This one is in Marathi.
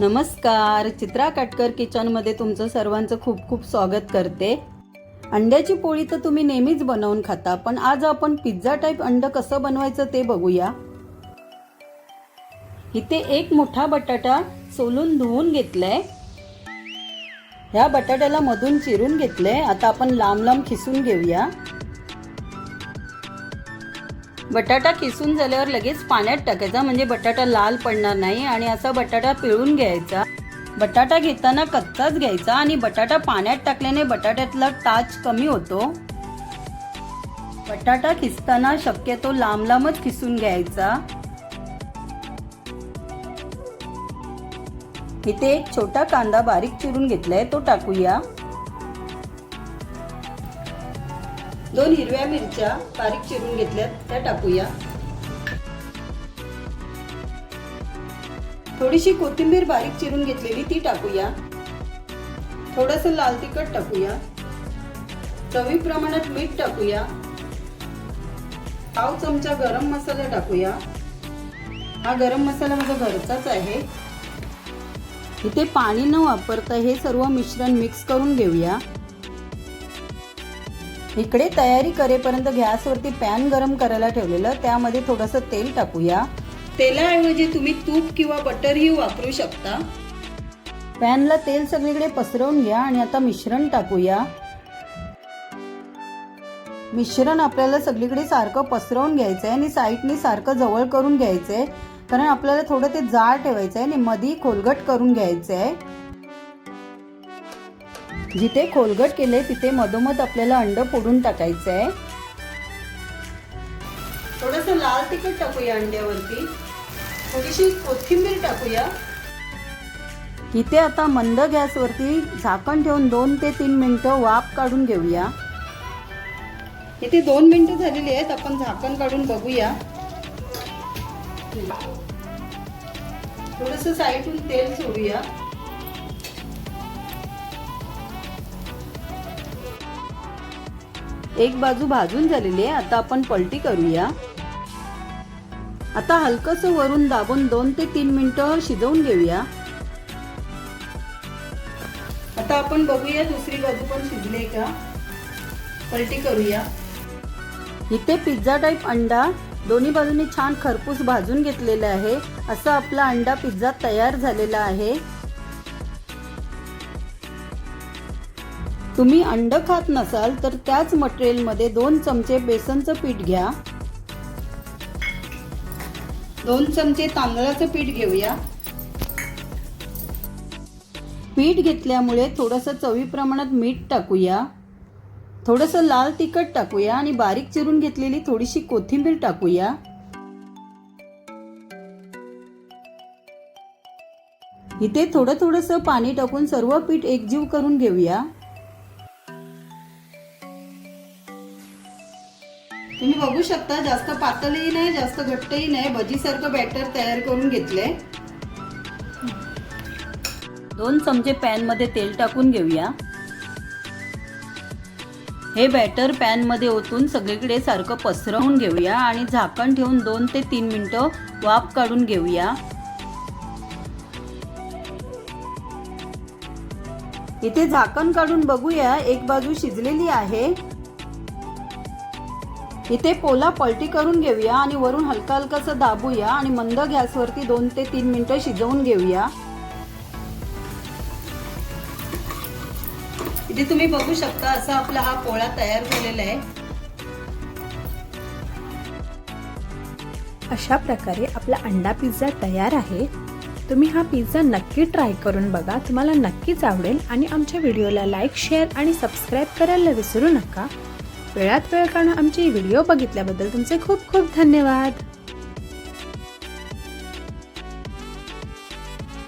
नमस्कार. चित्रा काटकर किचनमध्ये तुमचं सर्वांचं खूप खूप स्वागत करते. अंड्याची पोळी तर तुम्ही नेहमीच बनवून खाता पण आज आपण पिझ्झा टाईप अंड कसं बनवायचं ते बघूया. इथे एक मोठा बटाटा सोलून धुवून घेतलाय. ह्या बटाट्याला मधून चिरून घेतलंय. आता आपण लांब लांब खिसून घेऊया. बटाटा किसून झाल्यावर लगेच पाण्यात टाकायचा. म्हणजे बटाटा लाल पडणार नाही आणि असा बटाटा पिळून घ्यायचा. बटाटा घेताना कच्चाच घ्यायचा आणि बटाटा पाण्यात टाकल्याने बटाट्यातला टाच कमी होतो. बटाटा किसताना शक्यतो लांब लांबच किसून घ्यायचा. इथे एक छोटा कांदा बारीक चिरून घेतलाय तो टाकूया. दोन हिरव्या मिरच्या बारीक चिरून घेतल्यात त्या टाकूया. थोडीशी कोथिंबीर बारीक चिरून घेतलेली ती टाकूया. थोडस लाल तिखट टाकूया. चवी प्रमाणात मीठ टाकूया. पाव चमचा गरम मसाला टाकूया. हा गरम मसाला माझा घरचाच आहे. इथे पाणी न वापरता हे सर्व मिश्रण मिक्स करून घेऊया. इकडे तयारी करेपर्यंत गॅसवरती पॅन गरम करायला ठेवलेलं त्यामध्ये थोडंसं तेल टाकूया. तेलाऐवजी तुम्ही तूप किंवा बटरही वापरू शकता. पॅनला तेल सगळीकडे पसरवून घ्या आणि आता मिश्रण टाकूया. मिश्रण आपल्याला सगळीकडे सारखं पसरवून घ्यायचंय आणि साईडनी सारखं जवळ करून घ्यायचंय कारण आपल्याला थोडं ते जाड ठेवायचंय आणि मधी खोलगट करून घ्यायचंय. जिथे खोलगट केले तिथे मधोमध आपल्याला अंड फोडून टाकायचं आहे थोडस लाल तिखट टाकूया अंड्यावरती. थोडीशी कोथिंबीर टाकूया. इथे आता मंद गॅसवरती झाकण ठेवून दोन ते तीन मिनिटं वाफ काढून घेऊया. इथे दोन मिनिटं झालेली आहेत आपण झाकण काढून बघूया. थोडस साईडून तेल सोडूया. एक बाजू भाजून झालेली आहे. आता आपण पलटी करूया. आता हलकस वरून दाबून दोन ते तीन मिनिटं शिजवून घेऊया. आता आपण बघूया दुसरी बाजू पण शिजले का? पलटी करूया. इथे पिझ्झा टाईप अंडा दोन्ही बाजूनी छान खरपूस भाजून घेतलेला आहे. असा आपला अंडा पिझ्झा तयार झालेला आहे. तुम्ही अंड खात नसाल तर त्याच मटेरियलमध्ये दोन चमचे बेसनचं पीठ घ्या. दोन चमचे तांदळाचं पीठ घेऊया. पीठ घेतल्यामुळे थोडंसं चवी प्रमाणात मीठ टाकूया. थोडंसं लाल तिखट टाकूया आणि बारीक चिरून घेतलेली थोडीशी कोथिंबीर टाकूया. इथे थोडं थोडंसं पाणी टाकून सर्व पीठ एकजीव करून घेऊया. तुम्ही बघू शकता जास्त पातळही नाही जास्त घट्टही नाही. भजीसारखं बॅटर तयार करून घेतलंय. दोन चमचे पॅनमध्ये तेल टाकून घेऊया. हे बॅटर पॅनमध्ये ओतून सगळीकडे सारखं पसरवून घेऊया आणि झाकण ठेवून दोन ते तीन मिनटं वाफ काढून घेऊया. इथे झाकण काढून बघूया एक बाजू शिजलेली आहे. इथे पोला पलटी करून घेऊया आणि वरून हलका हलकासा दाबूया आणि मंद गॅसवरती दोन ते तीन मिनिटं शिजवून घेऊया. इथे तुम्ही बघू शकता असा आपला हा पोळा तयार झालेला आहे. अशा प्रकारे आपला अंडा पिझ्झा तयार आहे. तुम्ही हा पिझ्झा नक्की ट्राय करून बघा. तुम्हाला नक्कीच आवडेल आणि आमच्या व्हिडिओला लाईक शेअर आणि सबस्क्राईब करायला विसरू नका. वेळात वेळ काढून आमचे व्हिडिओ बघितल्याबद्दल तुमचे खूप खूप धन्यवाद.